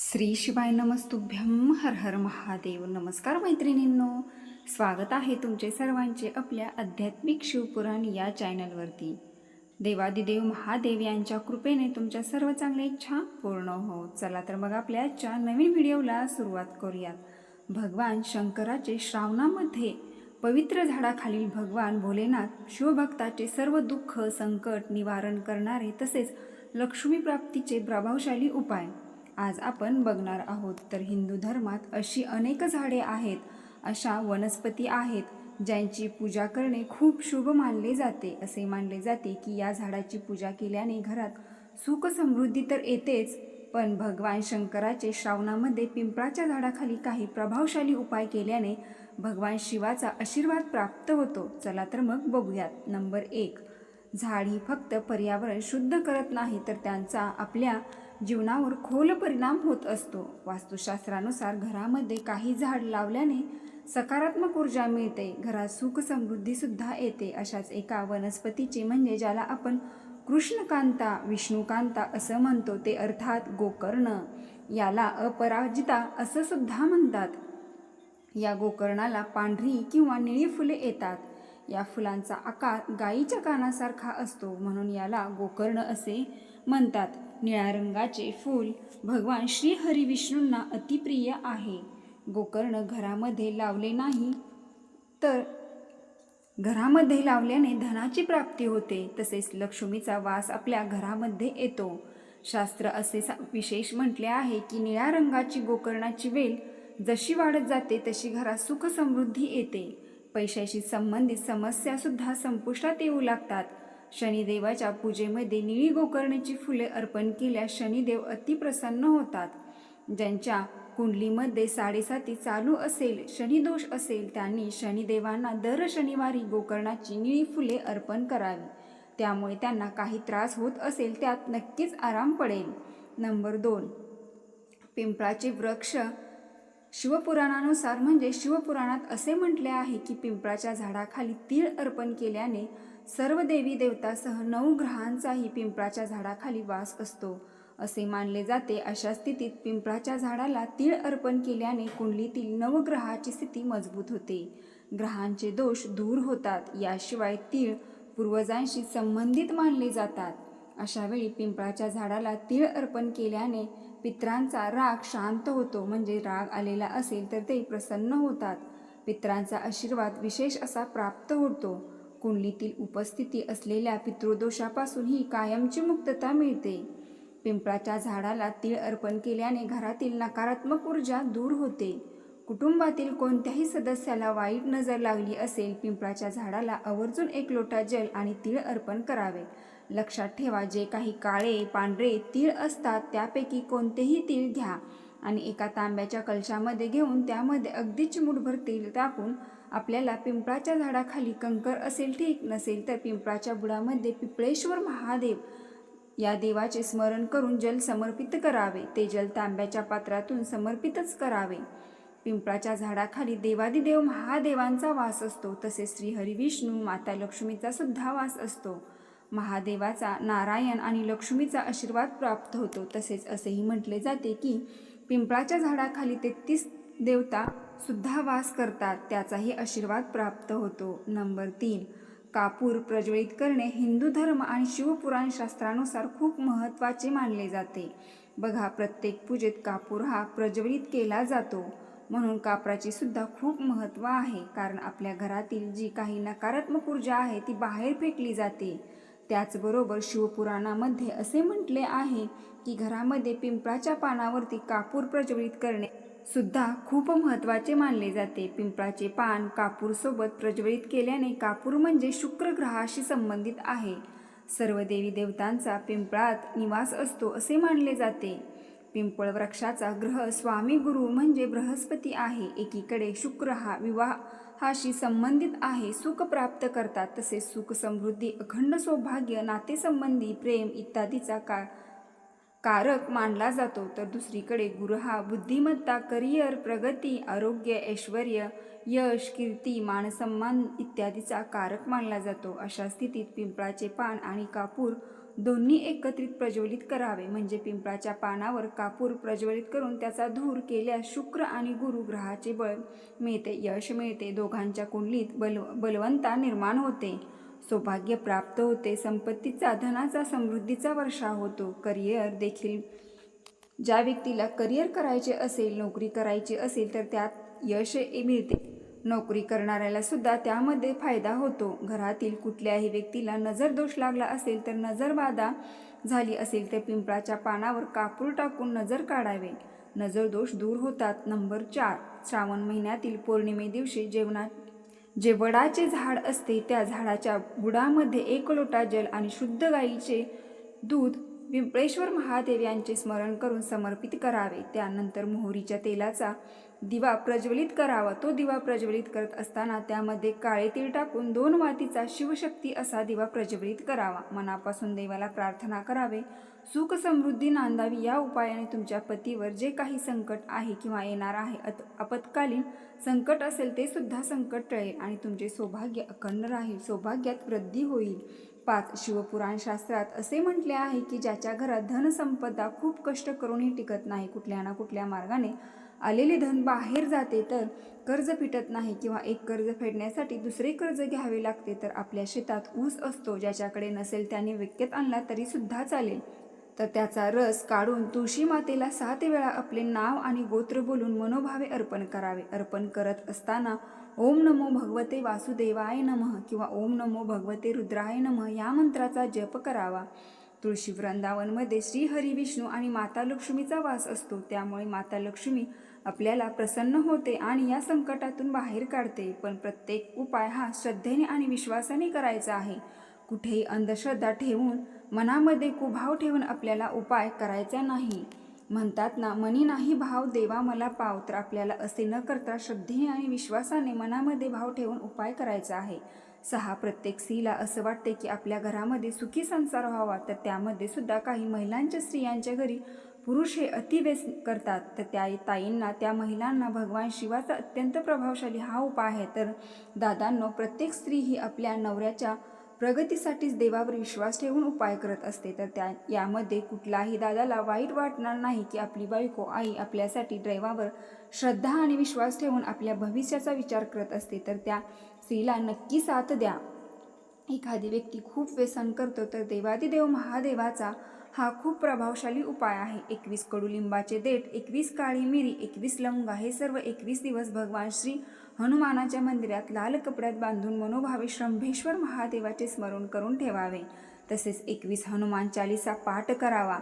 श्री शिवाय नमस्तुभ्यम हर हर महादेव. नमस्कार मैत्रिणींनो. स्वागत आहे तुमचे सर्वांचे आपल्या आध्यात्मिक शिवपुराण या चॅनलवरती. देवादिदेव महादेव यांच्या कृपेने तुमच्या सर्व चांगल्या इच्छा पूर्ण हो. चला तर मग आपल्या आजच्या नवीन व्हिडिओला सुरुवात करूयात. भगवान शंकराचे श्रावणामध्ये पवित्र झाडाखालील भगवान भोलेनाथ शिवभक्ताचे सर्व दुःख संकट निवारण करणारे तसेच लक्ष्मीप्राप्तीचे प्रभावशाली उपाय आज आपण बघणार आहोत. तर हिंदू धर्मात अशी अनेक झाडे आहेत अशा वनस्पती आहेत ज्यांची पूजा करणे खूप शुभ मानले जाते. असे मानले जाते की या झाडाची पूजा केल्याने घरात सुख समृद्धी तर येतेच पण भगवान शंकराचे श्रावणामध्ये पिंपळाच्या झाडाखाली काही प्रभावशाली उपाय केल्याने भगवान शिवाचा आशीर्वाद प्राप्त होतो. चला तर मग बघूयात. नंबर एक. झाड ही फक्त पर्यावरण शुद्ध करत नाही तर त्यांचा आपल्या जीवनावर खोल परिणाम होत असतो. वास्तुशास्त्रानुसार घरामध्ये काही झाड लावल्याने सकारात्मक ऊर्जा मिळते. घरात सुख समृद्धीसुद्धा येते. अशाच एका वनस्पतीचे म्हणजे ज्याला आपण कृष्णकांता विष्णुकांता असं म्हणतो ते अर्थात गोकर्ण. याला अपराजिता असं सुद्धा म्हणतात. या गोकर्णाला पांढरी किंवा निळी फुले येतात. या फुलांचा आकार गायीच्या कानासारखा असतो म्हणून याला गोकर्ण असे म्हणतात. निळ्या रंगाचे फूल भगवान श्री हरी विष्णूंना अतिप्रिय आहे. गोकर्ण घरामध्ये लावले नाही तर घरामध्ये लावल्याने धनाची प्राप्ती होते तसेच लक्ष्मीचा वास आपल्या घरामध्ये येतो. शास्त्र असे विशेष म्हटले आहे की निळ्या रंगाची गोकर्णाची वेल जशी वाढत जाते तशी घरात सुख समृद्धी येते. पैशाशी संबंधित समस्यासुद्धा संपुष्टात येऊ लागतात. शनिदेवाच्या पूजेमध्ये निळी गोकर्णाची फुले अर्पण केल्यास शनिदेव अतिप्रसन्न होतात. ज्यांच्या कुंडलीमध्ये साडेसाती चालू असेल शनिदोष असेल त्यांनी शनिदेवांना दर शनिवारी गोकर्णाची निळी फुले अर्पण करावी. त्यामुळे त्यांना काही त्रास होत असेल त्यात नक्कीच आराम पडेल. नंबर दोन. पिंपळाचे वृक्ष शिवपुराणानुसार म्हणजे शिवपुराणात असे म्हटले आहे की पिंपळाच्या झाडाखाली तीळ अर्पण केल्याने सर्व देवी देवतासह नऊ ग्रहांचाही पिंपळाच्या झाडाखाली वास असतो. असे मानले जाते अशा स्थितीत पिंपळाच्या झाडाला तीळ अर्पण केल्याने कुंडलीतील नवग्रहाची स्थिती मजबूत होते. ग्रहांचे दोष दूर होतात याशिवाय तीळ पूर्वजांशी संबंधित मानले जातात. अशावेळी पिंपळाच्या झाडाला तीळ अर्पण केल्याने पित्रांचा राग शांत होतो म्हणजे राग आलेला असेल तर ते प्रसन्न होतात. पित्रांचा आशीर्वाद विशेष असा प्राप्त होतो. कुंडलीतील उपस्थिती असलेल्या पितृदोषापासून ही कायमची मुक्तता मिळते. पिंपळाच्या झाडाला तीळ अर्पण केल्याने घरातील नकारात्मक ऊर्जा दूर होते. कुटुंबातील कोणत्याही सदस्याला वाईट नजर लागली असेल पिंपळाच्या झाडाला आवर्जून एक लोटा जल आणि तीळ अर्पण करावे. लक्षात ठेवा जे काही काळे पांढरे तीळ असतात त्यापैकी कोणतेही तीळ घ्या आणि एका तांब्याच्या कलशामध्ये घेऊन त्यामध्ये अगदी चिमूटभर तीळ टाकून आपल्याला पिंपळाच्या झाडाखाली कंकर असेल ठीक नसेल तर पिंपळाच्या बुडामध्ये पिंपळेश्वर महादेव या देवाचे स्मरण करून जल समर्पित करावे. ते जल तांब्याच्या पात्रातून समर्पितच करावे. पिंपळाच्या झाडाखाली देवादिदेव महादेवांचा वास असतो तसेच श्री हरिविष्णू माता लक्ष्मीचा सुद्धा वास असतो. महादेवाचा नारायण आणि लक्ष्मीचा आशीर्वाद प्राप्त होतो. तसेच असेही म्हटले जाते की पिंपळाच्या झाडाखाली तेहतीस देवता सुद्धा वास करतात त्याचाही आशीर्वाद प्राप्त होतो. नंबर तीन कापूर प्रज्वलित करणे हिंदू धर्म आणि शिवपुराण शास्त्रानुसार खूप महत्त्वाचे मानले जाते. बघा प्रत्येक पूजेत कापूर हा प्रज्वलित केला जातो. म्हणून कापराची सुद्धा खूप महत्त्व आहे कारण आपल्या घरातील जी काही नकारात्मक ऊर्जा आहे ती बाहेर फेकली जाते. त्याचबरोबर शिवपुराणामध्ये असे म्हटले आहे की घरामध्ये पिंपळाच्या पानावरती कापूर प्रज्वलित करणे सुद्धा खूप महत्त्वाचे मानले जाते. पिंपळाचे पान कापूरसोबत प्रज्वलित केल्याने कापूर म्हणजे शुक्र ग्रहाशी संबंधित आहे. सर्व देवी देवतांचा पिंपळात निवास असतो असे मानले जाते. पिंपळ वृक्षाचा ग्रह स्वामी गुरु म्हणजे बृहस्पती आहे. एकीकडे शुक्र हा विवाहाशी संबंधित आहे सुख प्राप्त करतात. तसेच सुख समृद्धी अखंड सौभाग्य नातेसंबंधी प्रेम इत्यादीचा का कारक मानला जातो तर दुसरीकडे गुरु हा बुद्धिमत्ता करिअर प्रगती आरोग्य ऐश्वर यश कीर्ती मानसन्मान इत्यादीचा कारक मानला जातो. अशा स्थितीत पिंपळाचे पान आणि कापूर दोन्ही एकत्रित प्रज्वलित करावे. म्हणजे पिंपळाच्या पानावर कापूर प्रज्वलित करून त्याचा धूर केल्यास शुक्र आणि गुरु ग्रहाचे बळ मिळते यश मिळते दोघांच्या कुंडलीत बल बलवंता निर्माण होते. सौभाग्य प्राप्त होते. संपत्तीचा धनाचा समृद्धीचा वर्षा होतो. करिअर देखील ज्या व्यक्तीला करिअर करायचे असेल नोकरी करायची असेल तर त्यात यश मिळते. नोकरी करणाऱ्याला सुद्धा त्यामध्ये फायदा होतो. घरातील कुठल्याही व्यक्तीला नजर दोष लागला असेल तर नजरबाधा झाली असेल तर पिंपळाच्या पानावर कापूर टाकून नजर काढावे. नजर दोष दूर होतात. नंबर चार श्रावण महिन्यातील पौर्णिमे दिवशी जेवणात जे वडाचे झाड असते त्या झाडाच्या बुडामध्ये एक लोटा जल आणि शुद्ध गाईचे दूध पिंपळेश्वर महादेव यांचे स्मरण करून समर्पित करावे. त्यानंतर मोहरीच्या तेलाचा दिवा प्रज्वलित करावा. तो दिवा प्रज्वलित करत असताना त्यामध्ये काळे तीळ टाकून दोन वातीचा शिवशक्ती असा दिवा प्रज्वलित करावा. मनापासून देवाला प्रार्थना करावे. सुख समृद्धी नांदावी. या उपायाने तुमच्या पतीवर जे काही संकट आहे किंवा येणार आहे अत आपत्कालीन संकट असेल ते सुद्धा संकट टळेल आणि तुमचे सौभाग्य अखंड राहील. सौभाग्यात वृद्धी होईल. पाच शिवपुराण शास्त्रात असे म्हटले आहे की ज्याच्या घरात धनसंपदा खूप कष्ट करूनही टिकत नाही कुठल्या ना कुठल्या मार्गाने. आलेले धन बाहेर जाते तर कर्ज फिटत नाही किंवा एक कर्ज फेडण्यासाठी दुसरे कर्ज घ्यावे लागते तर आपल्या शेतात ऊस असतो ज्याच्याकडे नसेल त्याने विकत आणला तरी सुद्धा चालेल. तर त्याचा रस काढून तुळशी मातेला सात वेळा आपले नाव आणि गोत्र बोलून मनोभावे अर्पण करावे. अर्पण करत असताना ओम नमो भगवते वासुदेवाय नमः किंवा ओम नमो भगवते रुद्राय नमः या मंत्राचा जप करावा. तुळशी वृंदावनमध्ये श्री हरी विष्णू आणि माता लक्ष्मीचा वास असतो. त्यामुळे माता लक्ष्मी आपल्याला प्रसन्न होते आणि या संकटातून बाहेर काढते. पण प्रत्येक उपाय हा श्रद्धेने आणि विश्वासाने करायचा आहे. कुठेही अंधश्रद्धा ठेवून मनामध्ये कुभाव ठेवून आपल्याला उपाय करायचा नाही. म्हणतात ना मनी नाही भाव देवा मला पाव. तर आपल्याला असे न करता श्रद्धेने आणि विश्वासाने मनामध्ये भाव ठेवून उपाय करायचा आहे. सहा प्रत्येक स्त्रीला असं वाटते की आपल्या घरामध्ये सुखी संसार व्हावा. तर त्यामध्ये सुद्धा काही महिलांच्या स्त्रियांच्या घरी पुरुष हे अतिवेस करतात. तर त्या ताईंना त्या महिलांना भगवान शिवाचा अत्यंत प्रभावशाली हा उपाय आहे. तर दादांनो प्रत्येक स्त्री ही आपल्या नवऱ्याच्या प्रगतीसाठीच देवावर विश्वास ठेवून उपाय करत असते तर त्या यामध्ये कुठलाही दादाला वाईट वाटणार नाही की आपली बायको आई आपल्यासाठी दैवावर श्रद्धा आणि विश्वास ठेवून आपल्या भविष्याचा विचार करत असते तर त्या स्त्रीला नक्की साथ द्या. एखादी व्यक्ती खूप व्यसन करतो तर देवादिदेव महादेवाचा हा खूप प्रभावशाली उपाय आहे. एकवीस कडुलिंबाचे देठ एकवीस काळी मिरी एकवीस लवंगा हे सर्व एकवीस दिवस भगवान श्री हनुमानाच्या मंदिरात लाल कपड्यात बांधून मनोभावे श्रंभेश्वर महादेवाचे स्मरण करून ठेवावे. तसेच एकवीस हनुमान चालिसा पाठ करावा.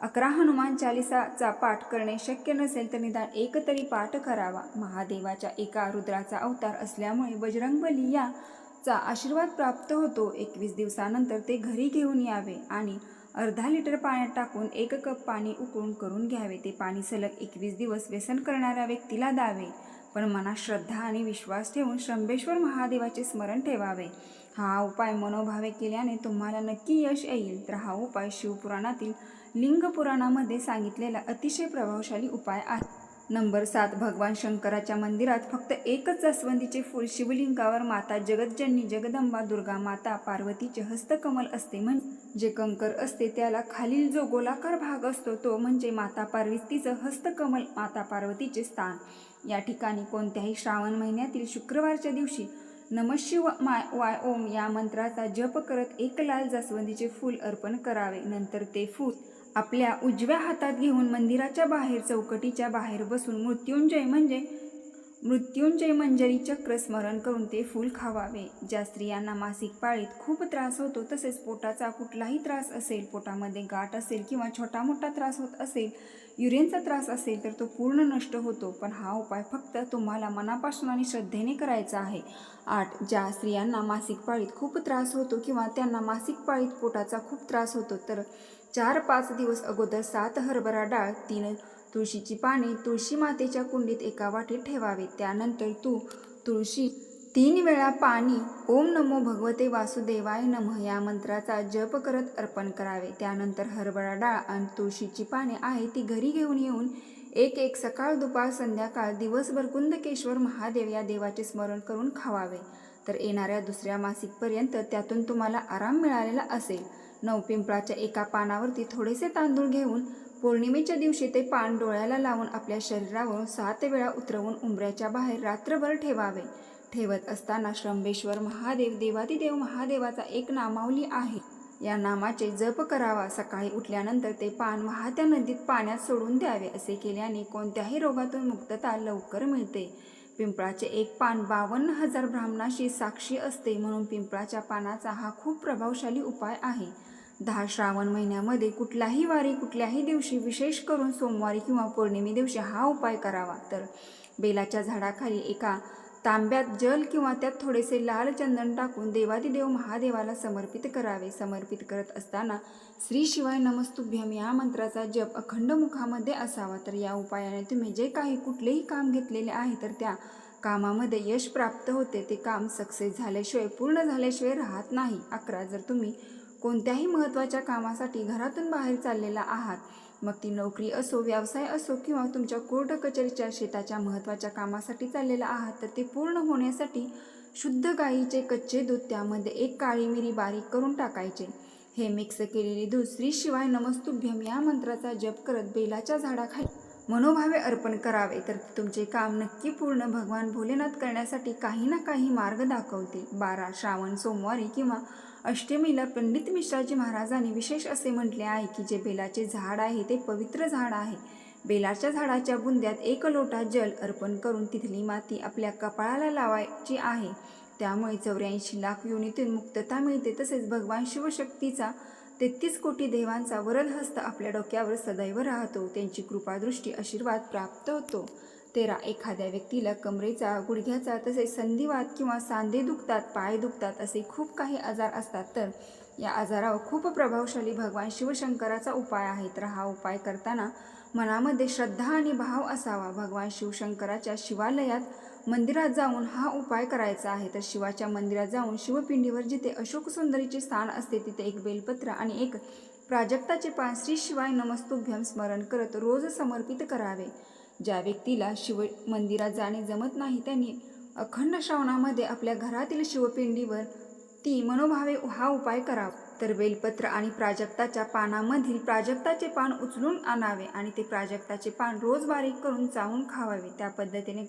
अकरा हनुमान चालिसाचा पाठ करणे शक्य नसेल तर निदान एक तरी पाठ करावा. महादेवाच्या एका रुद्राचा अवतार असल्यामुळे बजरंगबली याचा आशीर्वाद प्राप्त होतो. एकवीस दिवसानंतर ते घरी घेऊन यावे आणि अर्धा लिटर पाण्यात टाकून एक कप पाणी उकळून करून घ्यावे. ते पाणी सलग एकवीस दिवस व्यसन करणाऱ्या व्यक्तीला द्यावे. पण मनात श्रद्धा आणि विश्वास ठेवून श्रंभेश्वर महादेवाचे स्मरण ठेवावे. हा उपाय मनोभावे केल्याने तुम्हाला नक्की यश येईल. तर हा उपाय शिवपुराणातील लिंग पुराणामध्ये सांगितलेला अतिशय प्रभावशाली उपाय आहे. नंबर सात भगवान शंकराच्या मंदिरात फक्त एकच जास्वंदीचे फूल शिवलिंगावर माता जगतजननी जगदंबा दुर्गा माता पार्वतीचे हस्तकमल असते म्हणजे जे कंकर असते त्याला खालील जो गोलाकार भाग असतो तो म्हणजे माता पार्वतीचं हस्तकमल माता पार्वतीचे स्थान. या ठिकाणी कोणत्याही श्रावण महिन्यातील शुक्रवारच्या दिवशी नमशिव माय वाय ओम या मंत्राचा जप करत एक लाल जास्वंदीचे फूल अर्पण करावे. नंतर ते फूल आपल्या उजव्या हातात घेऊन मंदिराच्या बाहेर चौकटीच्या बाहेर बसून मृत्युंजय म्हणजे मृत्युंजय मंजरी चक्र स्मरण करून ते फूल खावावे. ज्या स्त्रियांना मासिक पाळीत खूप त्रास होतो तसेच पोटाचा कुठलाही त्रास असेल पोटामध्ये गाठ असेल किंवा छोटा मोठा त्रास होत असेल युरेनचा त्रास असेल तर तो पूर्ण नष्ट होतो. पण हा उपाय फक्त तुम्हाला मनापासून आणि श्रद्धेने करायचा आहे. आठ ज्या स्त्रियांना मासिक पाळीत खूप त्रास होतो किंवा त्यांना मासिक पाळीत पोटाचा खूप त्रास होतो तर चार पाच दिवस अगोदर सात हरभरा डाळ तीन तुळशीची पाने तुळशी मातेच्या कुंडीत एका वाटीत ठेवावे. त्यानंतर तू तुळशी तीन वेळा पाणी ओम नमो भगवते वासुदेवाय नम या मंत्राचा जप करत अर्पण करावे. त्यानंतर हरभरा डाळ आणि तुळशीची पाने आहे ती घरी घेऊन येऊन एक एक सकाळ दुपार संध्याकाळ दिवसभर कुंदकेश्वर महादेव या देवाचे स्मरण करून खावावे. तर येणाऱ्या दुसऱ्या मासिकपर्यंत त्यातून तुम्हाला आराम मिळालेला असेल. नवपिंपळाच्या एका पानावरती थोडेसे तांदूळ घेऊन पौर्णिमेच्या दिवशी ते पान डोळ्याला लावून आपल्या शरीरावर सात वेळा उतरवून उंबऱ्याच्या बाहेर रात्रभर ठेवावे. ठेवत असताना श्रंबेश्वर महादेव देवादिदेव महादेवाचा एक नामावली आहे. या नामाचे जप करावा. सकाळी उठल्यानंतर ते पान वाहत्या नदीत पाण्यात सोडून द्यावे असे केल्याने कोणत्याही रोगातून मुक्तता लवकर मिळते. पिंपळाचे एक पान बावन्न हजार ब्राह्मणाशी साक्षी असते म्हणून पिंपळाच्या पानाचा हा खूप प्रभावशाली उपाय आहे. दहा श्रावण महिन्यामध्ये कुठल्याही वारी कुठल्याही दिवशी विशेष करून सोमवारी किंवा पौर्णिमे दिवशी हा उपाय करावा. तर बेलाच्या झाडाखाली एका तांब्यात जल किंवा त्यात थोडेसे लाल चंदन टाकून देवादिदेव महादेवाला समर्पित करावे. समर्पित करत असताना श्री शिवाय नमस्तुभ्यम या मंत्राचा जप अखंड मुखामध्ये असावा. तर या उपायाने तुम्ही जे काही कुठलेही काम घेतलेले आहे तर त्या कामामध्ये यश प्राप्त होते. ते काम सक्सेस झाल्याशिवाय पूर्ण झाल्याशिवाय राहत नाही. अकरा जर तुम्ही कोणत्याही महत्त्वाच्या कामासाठी घरातून बाहेर चाललेला आहात मग ती नोकरी असो व्यवसाय असो किंवा तुमच्या कोर्ट कचेरीच्या शेताच्या महत्त्वाच्या कामासाठी चाललेला आहात तर ते पूर्ण होण्यासाठी शुद्ध गाईचे कच्चे दूध त्यामध्ये एक काळी मिरी बारीक करून टाकायचे. हे मिक्स केलेले दूध श्रीशिवाय नमस्तुभ्यम या मंत्राचा जप करत बेलाच्या झाडाखाली मनोभावे अर्पण करावे तर तुमचे काम नक्की पूर्ण भगवान भोलेनाथ करण्यासाठी काही ना काही मार्ग दाखवते बारा श्रावण सोमवारी किंवा अष्टमीला पंडित मिश्राजी महाराजांनी विशेष असे म्हटले आहे की जे बेलाचे झाड आहे ते पवित्र झाड आहे. बेलाच्या झाडाच्या बुंद्यात एक लोटा जल अर्पण करून तिथली माती आपल्या कपाळाला लावायची आहे. त्यामुळे चौऱ्याऐंशी लाख योनीतून मुक्तता मिळते तसेच भगवान शिवशक्तीचा तेहतीस कोटी देवांचा वरदहस्त आपल्या डोक्यावर सदैव राहतो. त्यांची कृपादृष्टी आशीर्वाद प्राप्त होतो. तेरा. एखाद्या व्यक्तीला कमरेचा गुडघ्याचा तसेच संधिवात किंवा सांधे दुखतात पाय दुखतात असे खूप काही आजार असतात तर या आजारावर खूप प्रभावशाली भगवान शिवशंकराचा उपाय आहे तर हा उपाय करताना मनामध्ये श्रद्धा आणि भाव असावा. भगवान शिवशंकराच्या शिवालयात मंदिरात जाऊन हा उपाय करायचा आहे. तर शिवाच्या मंदिरात जाऊन शिवपिंडीवर जिथे अशोक सुंदरीचे स्थान असते तिथे एक बेलपत्र आणि एक प्राजक्ताचे पान श्री शिवाय नमस्तुभ्यम स्मरण करत रोज समर्पित करावे. ज्या व्यक्तीला शिव मंदिरात जाणे जमत नाही त्यांनी अखंड श्रावणामध्ये आपल्या घरातील शिवपिंडीवर ती मनोभावे हा उपाय करावा. तर बेलपत्र आणि प्राजक्ताच्या पानामधील प्राजक्ताचे पान उचलून आणावे आणि ते प्राजक्ताचे पान रोज बारीक करून चावून खावावे. त्या पद्धतीने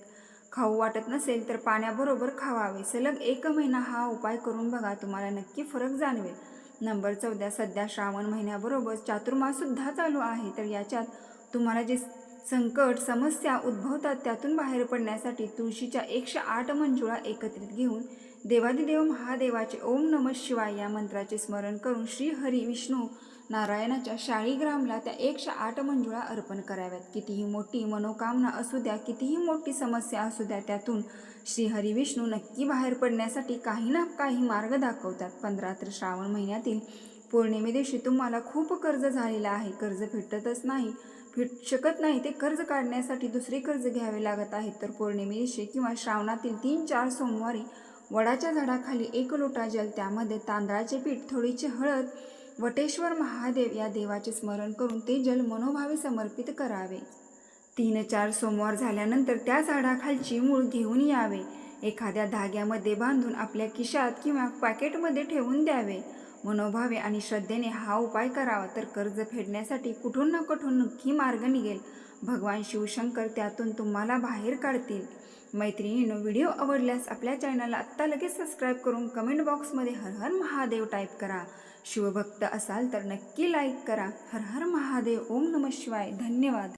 खाऊ वाटत नसेल तर पाण्याबरोबर खावावे. सलग एक महिना हा उपाय करून बघा तुम्हाला नक्की फरक जाणवेल. नंबर चौदा सध्या श्रावण महिन्याबरोबर चातुर्माससुद्धा चालू आहे. तर याच्यात तुम्हाला जे संकट समस्या उद्भवतात त्यातून बाहेर पडण्यासाठी तुळशीच्या एकशे आठ मंजुळा एकत्रित घेऊन देवादिदेव महादेवाचे ओम नम शिवाय या मंत्राचे स्मरण करून श्री हरी विष्णू नारायणाच्या शाळीग्रामला त्या एकशे आठ मंजुळा अर्पण कराव्यात. कितीही मोठी मनोकामना असू द्या कितीही मोठी समस्या असू द्या त्यातून श्री हरी विष्णू नक्की बाहेर पडण्यासाठी काही ना काही मार्ग दाखवतात. पंधरा तर श्रावण महिन्यातील पौर्णिमे दिवशी तुम्हाला खूप कर्ज झालेलं आहे. कर्ज फिटतच नाही. फिट शकत नाही. ते कर्ज काढण्यासाठी दुसरे कर्ज घ्यावे लागत आहेत. तर पौर्णिमे दिवशी किंवा श्रावणातील तीन चार सोमवारी वडाच्या झाडाखाली एक लोटा जल त्यामध्ये तांदळाचे पीठ थोडीशी हळद वटेश्वर महादेव या देवाचे स्मरण करून ते जल मनोभावे समर्पित करावे. तीन चार सोमवार झाल्यानंतर त्या झाडाखालची मूळ घेऊन यावे. एखाद्या धाग्यामध्ये बांधून आपल्या खिशात किंवा पॅकेटमध्ये ठेवून द्यावे. मनोभावे आणि श्रद्धेने हा उपाय करावा तर कर्ज फेडण्यासाठी कुठून ना कुठून नक्की मार्ग निघेल. भगवान शिवशंकर त्यातून तुम्हाला बाहेर काढतील. मैत्रिणीनं व्हिडिओ आवडल्यास आपल्या चॅनलला आत्ता लगेच सबस्क्राईब करून कमेंट बॉक्समध्ये हर हर महादेव टाईप करा. शिवभक्त असाल तर नक्की लाईक करा. हर हर महादेव ओम नम शिवाय. धन्यवाद.